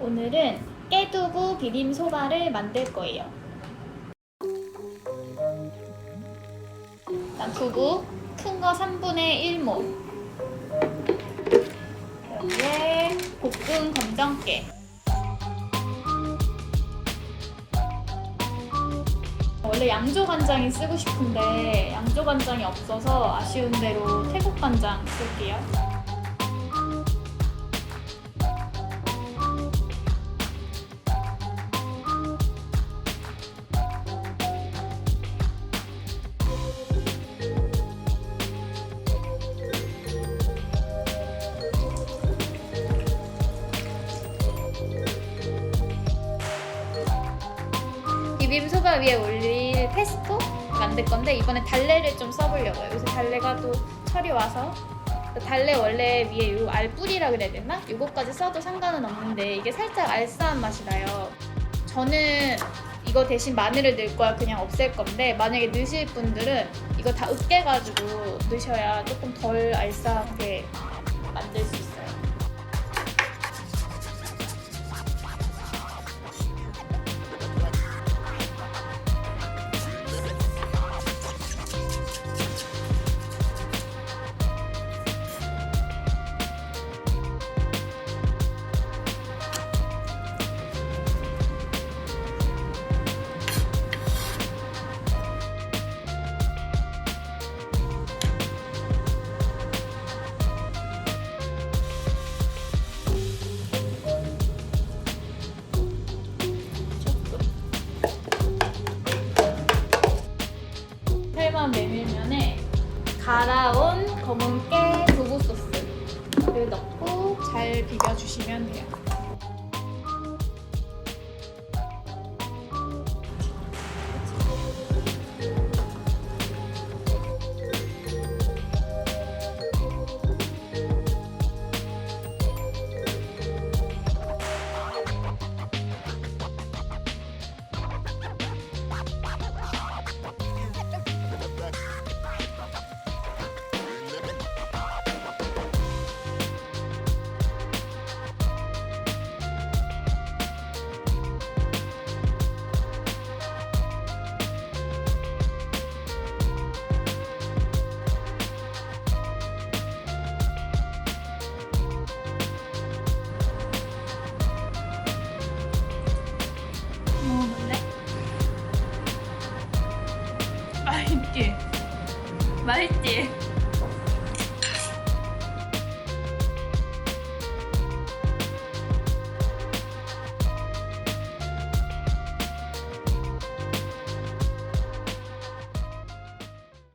오늘은 깨두부 비빔 소바를 만들 거예요. 일단 두부 큰 거 3분의 1모 여기에 볶은 검정깨 원래 양조 간장이 쓰고 싶은데 양조 간장이 없어서 아쉬운 대로 태국 간장 쓸게요. 비빔 소바 위에 올릴 페스토 만들 건데 이번에 달래를 좀 써보려고요. 요새 달래가 또 철이 와서 달래 원래 위에 요 알뿌리라 그래야 되나? 요거까지 써도 상관은 없는데 이게 살짝 알싸한 맛이 나요. 저는 이거 대신 마늘을 넣을 거야 그냥 없앨 건데 만약에 넣으실 분들은 이거 다 으깨가지고 넣으셔야 조금 덜 알싸하게 만들 수 살만 메밀면에 갈아온 검은깨 두부 소스를 넣고 잘 비벼주시면 돼요. 맛있지? 맛있지?